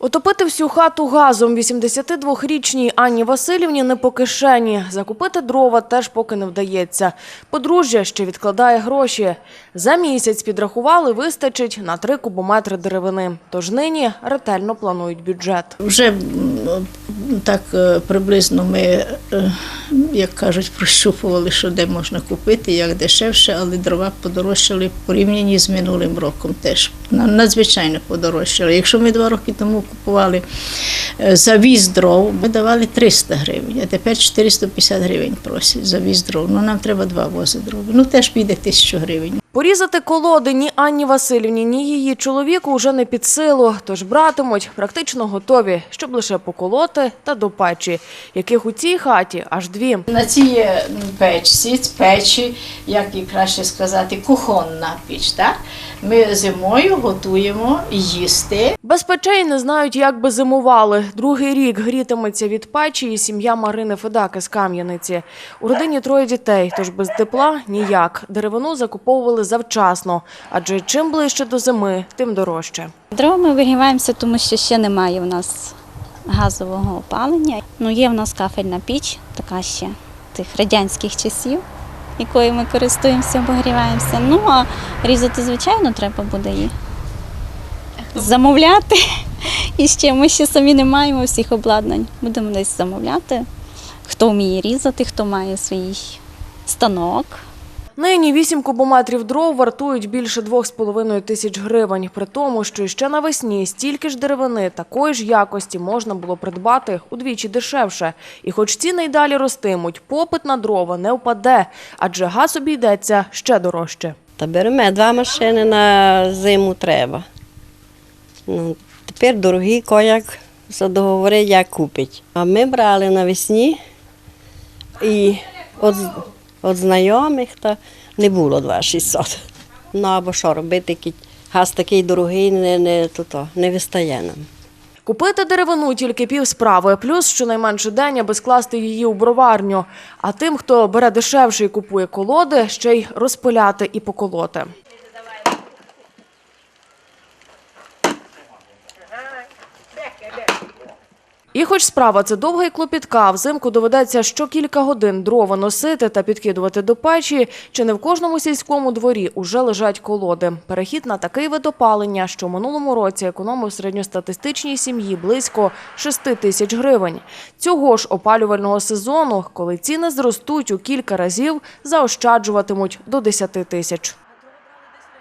Утопити всю хату газом 82-річній Анні Васильівні не по кишені. Закупити дрова теж поки не вдається. Подружжя ще відкладає гроші. За місяць підрахували, вистачить на три кубометри деревини. Тож нині ретельно планують бюджет. Вже так е, приблизно ми, е, як кажуть, прощупували, що де можна купити, як дешевше, але дрова подорожчали в порівнянні з минулим роком теж. На- Надзвичайно подорожчали. Якщо ми два роки тому купували е, за віз дров, ми давали 300 гривень, а тепер 450 гривень просять за віз дров. Ну нам треба два вози дров. Ну теж піде тисячу гривень. Порізати колоди ні Анні Васильівні, ні її чоловіку вже не під силу, тож братимуть практично готові, щоб лише поколоти та до печі, яких у цій хаті аж дві. На цій е, печці, печі, як і краще сказати, кухонна піч. Так? Ми зимою готуємо їсти. Без печей не знають, як би зимували. Другий рік грітиметься від печі і сім'я Марини Федаки з Кам'яниці. У родині троє дітей, тож без тепла ніяк. Деревину закуповували завчасно, адже чим ближче до зими, тим дорожче. Дрова ми вигріваємося, тому що ще немає в нас газового опалення. Ну, є в нас кафельна піч, така ще тих радянських часів, якою ми користуємося, обогріваємося. Ну, а різати, звичайно, треба буде її замовляти. І ще ми ще самі не маємо всіх обладнань. Будемо десь замовляти. Хто вміє різати, хто має свій станок. Нині 8 кубометрів дров вартують більше 2,5 тисяч гривень. При тому, що ще навесні стільки ж деревини такої ж якості можна було придбати удвічі дешевше. І хоч ціни й далі ростимуть, попит на дрова не впаде, адже газ обійдеться ще дорожче. Та беремо два машини на зиму треба. Ну, тепер дорогі кояк за договори як купить. А ми брали навесні і від, від знайомих та не було 2600. Ну або що робити, газ такий дорогий, не, не, то, то, не вистає нам. Купити деревину тільки пів справи, плюс щонайменше день, аби скласти її у броварню. А тим, хто бере дешевше і купує колоди, ще й розпиляти і поколоти. І хоч справа це довга і клопітка, взимку доведеться щокілька годин дрова носити та підкидувати до печі, чи не в кожному сільському дворі уже лежать колоди. Перехід на такий вид опалення, що минулому році економив середньостатистичній сім'ї близько 6 тисяч гривень. Цього ж опалювального сезону, коли ціни зростуть у кілька разів, заощаджуватимуть до 10 тисяч.